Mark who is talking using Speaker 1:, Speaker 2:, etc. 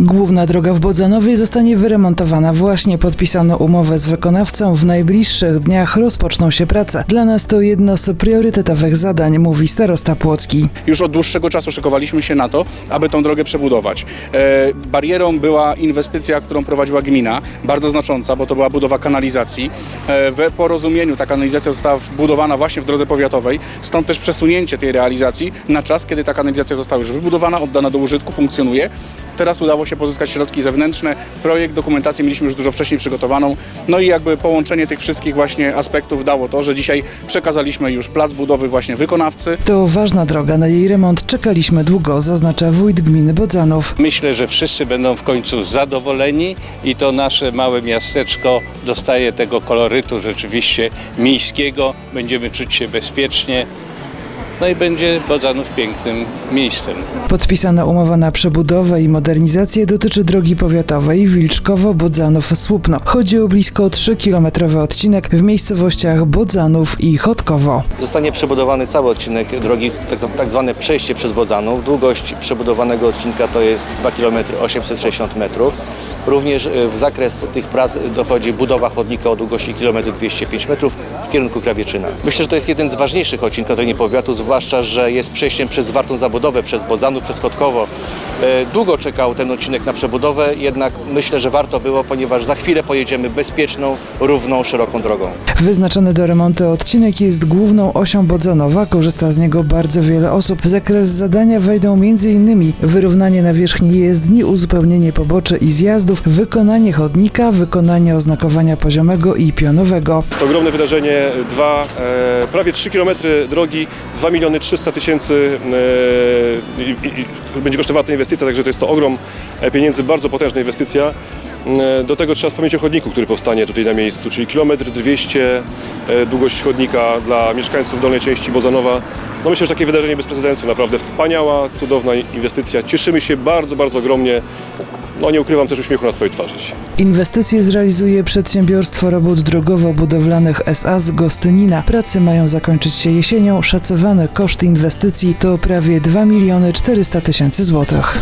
Speaker 1: Główna droga w Bodzanowie zostanie wyremontowana. Właśnie podpisano umowę z wykonawcą. W najbliższych dniach rozpoczną się prace. Dla nas to jedno z priorytetowych zadań, mówi starosta Płocki.
Speaker 2: Już od dłuższego czasu szykowaliśmy się na to, aby tą drogę przebudować. E, barierą była inwestycja, którą prowadziła gmina, bardzo znacząca, bo to była budowa kanalizacji. E, w porozumieniu ta kanalizacja została wbudowana właśnie w drodze powiatowej, stąd też przesunięcie tej realizacji na czas, kiedy ta kanalizacja została już wybudowana, oddana do użytku, funkcjonuje. Teraz udało się pozyskać środki zewnętrzne. Projekt, dokumentację mieliśmy już dużo wcześniej przygotowaną. No i jakby połączenie tych wszystkich właśnie aspektów dało to, że dzisiaj przekazaliśmy już plac budowy właśnie wykonawcy.
Speaker 1: To ważna droga. Na jej remont czekaliśmy długo, zaznacza wójt gminy Bodzanów.
Speaker 3: Myślę, że wszyscy będą w końcu zadowoleni i to nasze małe miasteczko dostaje tego kolorytu rzeczywiście miejskiego. Będziemy czuć się bezpiecznie. No i będzie Bodzanów pięknym miejscem.
Speaker 1: Podpisana umowa na przebudowę i modernizację dotyczy drogi powiatowej Wilczkowo-Bodzanów-Słupno. Chodzi o blisko 3-kilometrowy odcinek w miejscowościach Bodzanów i Chodkowo.
Speaker 4: Zostanie przebudowany cały odcinek drogi, tak, tak zwane przejście przez Bodzanów. Długość przebudowanego odcinka to jest 2 km 860 metrów. Również e, w zakres tych prac dochodzi budowa chodnika o długości 1 205 metrów w kierunku Krawieczyna. Myślę, że to jest jeden z ważniejszych odcinków terenie powiatu, zwłaszcza, że jest przejściem przez zwartą zabudowę, przez Bodzanów, przez Chodkowo. E, Długo czekał ten odcinek na przebudowę, jednak myślę, że warto było, ponieważ za chwilę pojedziemy bezpieczną, równą, szeroką drogą.
Speaker 1: Wyznaczony do remontu odcinek jest główną osią Bodzanowa, korzysta z niego bardzo wiele osób. W zakres zadania wejdą m.in. wyrównanie nawierzchni jezdni, uzupełnienie poboczy i zjazdów, wykonanie chodnika, wykonanie oznakowania poziomego i pionowego.
Speaker 5: To ogromne wydarzenie, dwa, e, prawie 3 km drogi, 2 miliony 300 tysięcy e, i, i będzie kosztowała ta inwestycja, także to jest to ogrom e, pieniędzy, bardzo potężna inwestycja. E, Do tego trzeba wspomnieć o chodniku, który powstanie tutaj na miejscu, czyli kilometr 200 e, długość chodnika dla mieszkańców dolnej części Bozanowa. No myślę, że takie wydarzenie bez precedensu, naprawdę wspaniała, cudowna inwestycja. Cieszymy się bardzo, bardzo ogromnie. No nie ukrywam też uśmiechu na swojej twarzy.
Speaker 1: Inwestycje zrealizuje przedsiębiorstwo robót drogowo-budowlanych SA z Gostynina. Prace mają zakończyć się jesienią. Szacowany koszt inwestycji to prawie 2 miliony 400 tysięcy złotych.